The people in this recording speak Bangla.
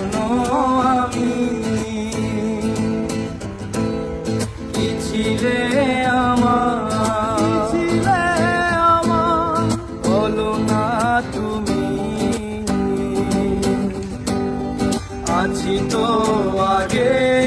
এখনও আমি কি ছিলে না তুমি। আছি তো আগে